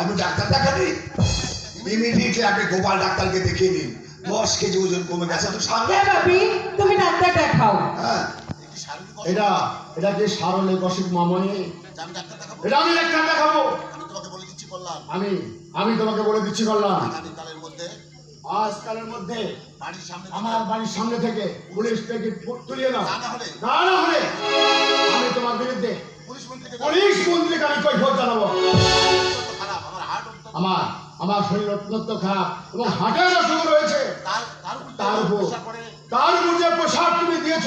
আপনি doctor দেখানি immediately আপনি গোপাল ডাক্তারকে দেখিয়ে নিন। দশ কেজি ওজন কমে গেছে তো সামনে হ্যাঁ বাপি তুমি ডাক্তার দেখাও। হ্যাঁ। এটা এটা কি সারলে বসিক মামনি? ডাক্তার দেখাবো এটা আমি ডাক্তার দেখাবো। আমি তোমাকে বলে দিচ্ছি করলাম আমি আমি তোমাকে বলে দিচ্ছি করলাম আজকালের মধ্যে আমার বাড়ির সামনে থেকে পুলিশ থেকে তুলিয়ে নাও। না হলে। না না হলে আমি তোমার বিরুদ্ধে পুলিশ মন্ত্রীকে আমি কৈফত জানাব। আমার আমার শরীর অত্যন্ত খারাপ এবং হার্টের অসুখ রয়েছে তার তার উপর তার উপর যে প্রসাদ তুমি দিয়েছ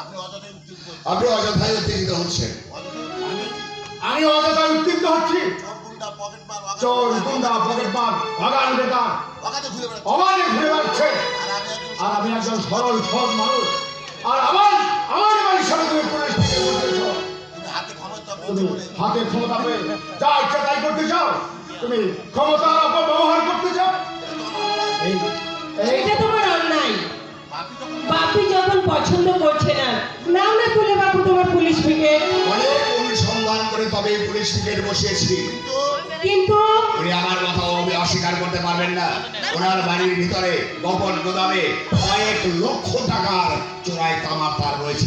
আপনি অযথাই উত্তেজিত হচ্ছেন। আপনি অযথাই উত্তেজিত আমি অযথায় উত্তীর্ণ হচ্ছি। চোর গুন্ডা পকেট মার চোর গুন্ডা পকেট মার বাগান বেটা অগাধে অবাধে ঘুরে বেড়াচ্ছে। আর আমি একজন আর আমি সরল সৎ মানুষ। আর আমার আমার বাড়ির সামনে তুমি পুলিশ হাতে ক্ষমতা পেয়ে যা ইচ্ছা তাই করতে চাও। তুমি ক্ষমতার অপব্যবহার করতে চাও? এটা তোমার অন্যায়। বাপি যখন পছন্দ করছে না নাও না তুলে বাপু তোমার পুলিশ ব্রিগেড অনেক অনুসন্ধান করে তবে পুলিশ টিকেট বসিয়েছি। কিন্তু কিন্তু উনি আমার কথা অবি অস্বীকার করতে পারবেন না। ওনার বাড়ির ভিতরে গোপন গোদামে কয়েক লক্ষ টাকার চোরাই তামার তার রয়েছে।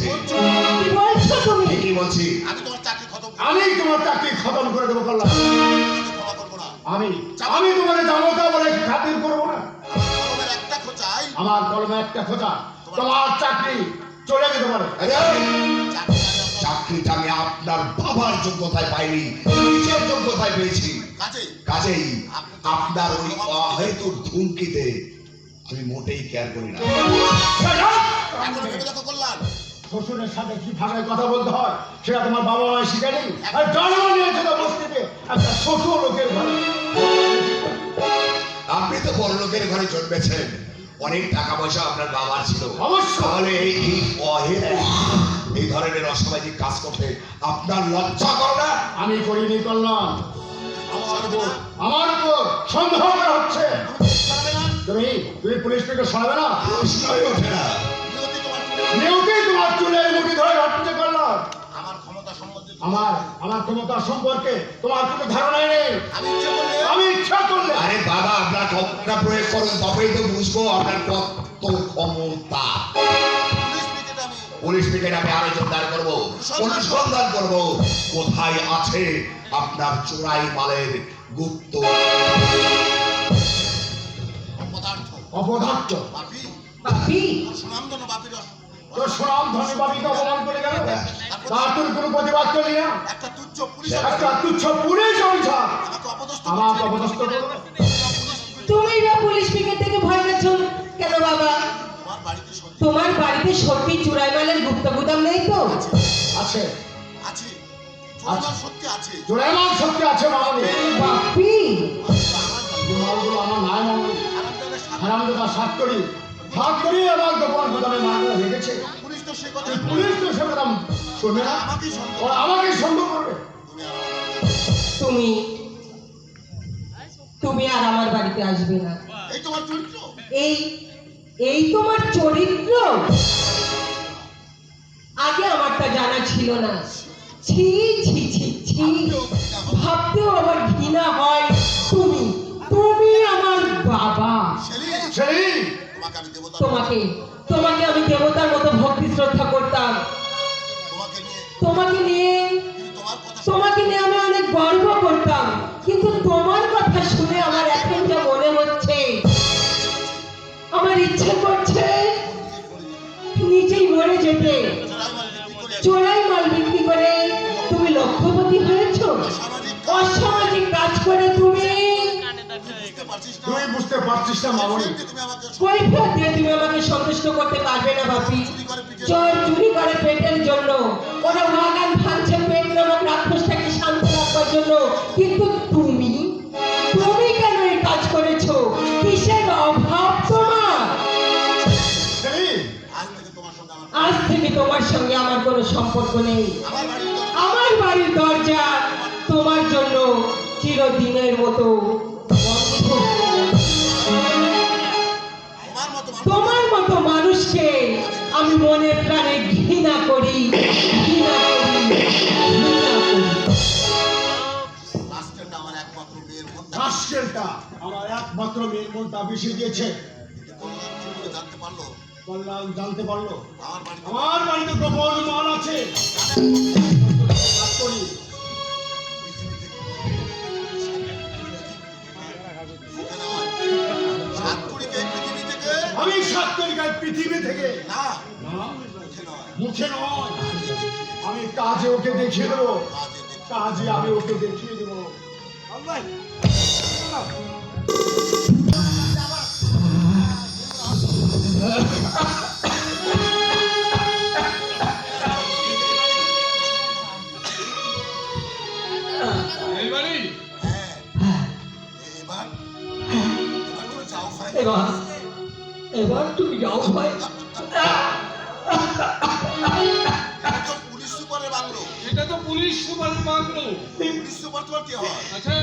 কি বলছো তুমি? কি বলছি। আমি তোমার চাকরি খতম করে আমি তোমার চাকরি খতম করে দেবো করলাম আমি আমি তোমাকে জামতা বলে খাতির করব না। আমার একটা খোঁচাই আমার কলমে একটা খোঁজা তোমার চাকরি চলে যেতে পারে আপনার চাকরিটা আমি আপনার বাবার যোগ্যতায় পাইনি নিজের যোগ্যতায় পেয়েছি। কাজে কাজেই আপনার ওই অহেতুক ধুমকিতে আমি মোটেই কেয়ার করি না। শ্বশুরের সাথে কি ভাষায় কথা বলতে হয় সেটা তোমার বাবা মায় শিখায়নি আর জন্ম নিয়েছে তো বস্তিতে একটা ছোট লোকের ঘরে। আপনি তো বড় লোকের ঘরে জন্মেছেন। অনেক টাকা পয়সা আপনার বাবার ছিল। তাহলে এই এই ধরনের অসামাজিক কাজ করতে আপনার লজ্জা করে না? আমি করিনি করলাম আমার উপর আমার উপর সন্দেহ করা হচ্ছে। তুমি তুমি পুলিশ থেকে সরাবে না? প্রশ্নই ওঠে না। নিয়তি তোমার চুলের মুঠি ধরে আমার ক্ষমতা সম্বন্ধে আমার আমার ক্ষমতা সম্পর্কে তোমার কোনো ধারণাই নেই। আমি আপনার প্রয়োগ করুন তবেই তো বুঝব আপনার কত ক্ষমতা। পুলিশ ব্রিগেডে আমি আরও জোরদার করব অনুসন্ধান করব। কোথায় আছে আপনার চোরাই মালের গুপ্ত অপদার্থ? বাপি? বাপি? সুনামধন্য বাপির তোর সুনাম ধনী বাবিকে অপমান করে গেল? তার তুই কোনো প্রতিবাদ করলি না? একটা তুচ্ছ পুলিশ একটা তুচ্ছ পুলিশ অফিসার। আমাকে অপদস্থ করল তুমি বা পুলিশ ব্রিগেড থেকে ভয় পেয়েছ কেন বাবা? তোমার বাড়িতে সত্যি চুরাই মালের গুপ্ত গুদাম নেই তো? আছে। আছে। সত্যি আছে। সত্যি আছে মামনি বাপি! আমার এই মালগুলো আমার নাই মামনি আরামদায়ক সাথে সাত করি। আমার গোপন গোদামে মালগুলো রেখেছে। পুলিশ তো সে কথা পুলিশ তো সে কথা শুনবে না আমাকেই সন্দেহ ওরা আমাকে সন্দেহ করবে। তুমি তুমি আর আমার বাড়িতে আসবে না। এই তোমার চরিত্র? এই এই তোমার চরিত্র? আগে আমারটা জানা ছিল না। ছি ছি ছি ছি। ভাবতেও আমার। ঘৃণা হয় তুমি। তুমি আমার বাবা। তোমাকে তোমাকে আমি দেবতার মতো ভক্তি শ্রদ্ধা করতাম। তোমাকে নিয়ে তুই বুঝতে পারছিস না মামনি। কৈফিয়ত দিয়ে তুমি আমাকে সন্তুষ্ট করতে পারবে না বাপি চুরি চোর করে পেটের জন্য। ওরা বাগান ভাঙছে পেট নামক রাক্ষসটাকে শান্ত রাখবার জন্য। কিন্তু তুমি তুমি কেন এই কাজ করেছ? কিসের অভাব তোমার? আজ থেকে তোমার সঙ্গে আমার আজ থেকে তোমার সঙ্গে আমার কোনো সম্পর্ক নেই। আমার বাড়ির দরজা তোমার জন্য চিরদিনের মতো। তোমার মতো মানুষকে আমি মনে প্রাণে ঘৃণা করি ঘৃণা করি ঘৃণা করি। আমার একমাত্র মেয়ের মনটা রাস্কেলটা আমার একমাত্র মেয়ের মনটা বেশি দিয়েছে জানতে পারল? কল্যাণ জানতে পারল। আমার বাড়িতে আমার বাড়িতে গোপন মাল আছে। আমি সাত তারিখায় পৃথিবী থেকে না। না, মুখে নয়। আমি কাজে ওকে দেখিয়ে দেবো। কাজে আমি ওকে দেখিয়ে দেবো। হ্যাঁ। এবার? এবার করে যাও ভাই এবার তুমি যাও ভাই পুলিশ আচ্ছা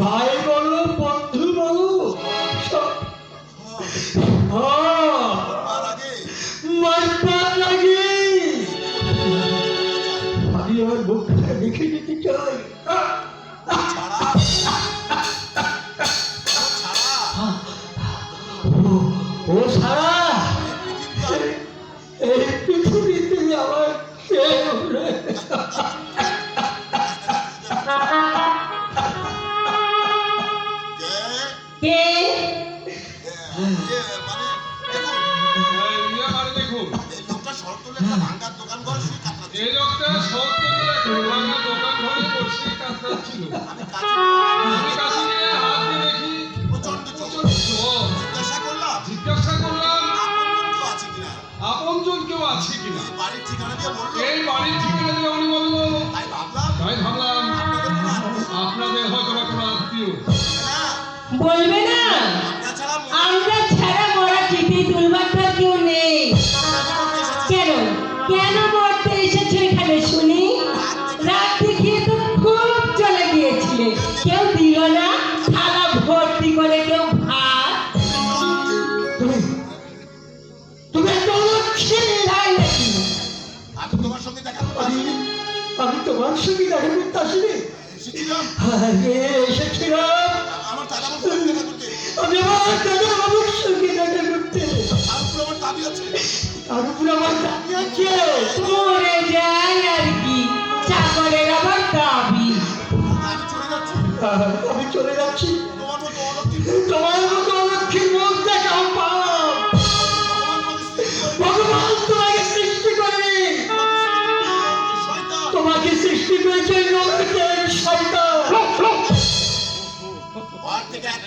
ভাই বলো বন্ধু বলো হ্যাঁ, মারবার লাগে। আমি আমার মুখটা দেখে নিতে চাই। ও- সারা এই পৃথিবীতে আমার কেউ কে? কে? কে মানে দেখুন। এই লোকটা ভাঙ্গার দোকান ঘরে শুয়ে কাতরাচ্ছে এই লোকটা সত্তর কিনা বাড়ির ঠিকানা দিয়ে বলল। এই বাড়ির ঠিকানা দিয়ে উনি বলল। তাই ভাবলাম তাই ভাবলাম আপনাদের হয়তো কোনো আত্মীয়। বলবে না? আমি তোমার সঙ্গে দেখা করতে আসিনি। এসেছিলাম আমার আমি আমার দাদা বাবুর সঙ্গে দেখা করতে। তার উপর আমার দাবি আছে। তার আমার আর কি। চাকরের আবার দাবি। আমি চলে যাচ্ছি। আমি চলে যাচ্ছি। তোমার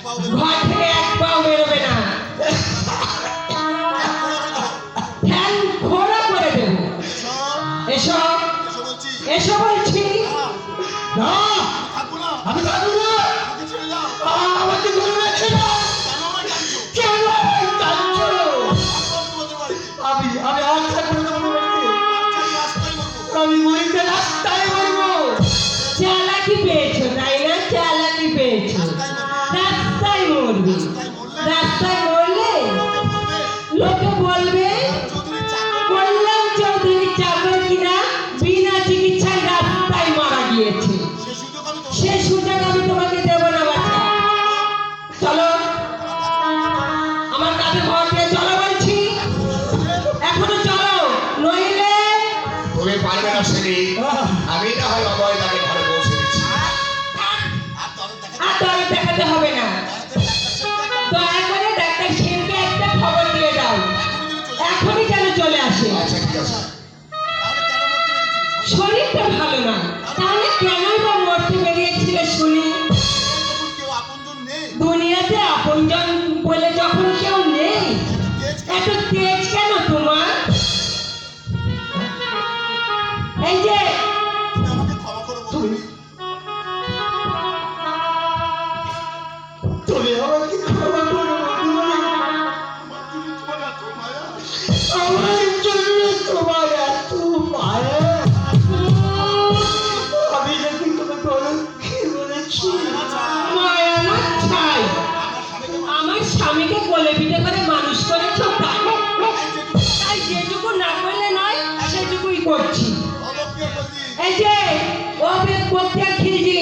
ঘর থেকে এক পাও বেরোবে না। পারবে আমি না হয় অবয়দাকে ঘরে পৌঁছে দিচ্ছি। আর দেখাতে হবে না। দয়া করে ডাক্তার সেনকে একটা খবর দিয়ে দাও। এখনই যেন চলে আসে। আচ্ছা ঠিক আছে। তুমি আমাকে ক্ষমা করো আমার জন্য তোমার এত মায়া। আমি নাকি তোমাকে অলক্ষী বলেছি মায়া না ছাই। আমার স্বামীকে কোলে পিঠে করে মানুষ করেছ তাই তাই যেটুকু না করলে নয় সেটুকুই করছি। এই যে অবেদ প্রত্যেক খিলজি।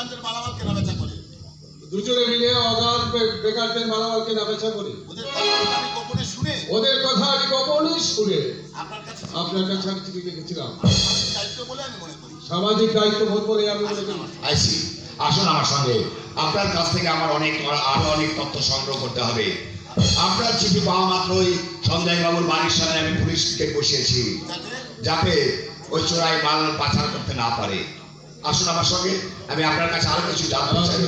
বেকান্তের মালামাল কেনা বেচা করে। দুজনে মিলে অগাধ বেকারদের মালামাল কেনা বেচা করি। ওদের কথা আমি গোপনে শুনে ওদের কথা আমি গোপনে শুনে আপনার কাছে আপনার কাছে আমি চিঠি লিখেছিলাম। সামাজিক দায়িত্ব বলে আমি মনে করি। সামাজিক দায়িত্ববোধ বলে আমি মনে করি। আইসি আসুন আমার সঙ্গে। আপনার কাছ থেকে আমার অনেক আরও অনেক তথ্য সংগ্রহ করতে হবে। আপনার চিঠি পাওয়া মাত্রই সঞ্জয় বাবুর বাড়ির সামনে আমি পুলিশকে বসিয়েছি যাতে যাতে ওই চোরাই মাল পাচার করতে না পারে। আসুন আমার সঙ্গে আমি আপনার কাছে আরও কিছু জানতে চাই।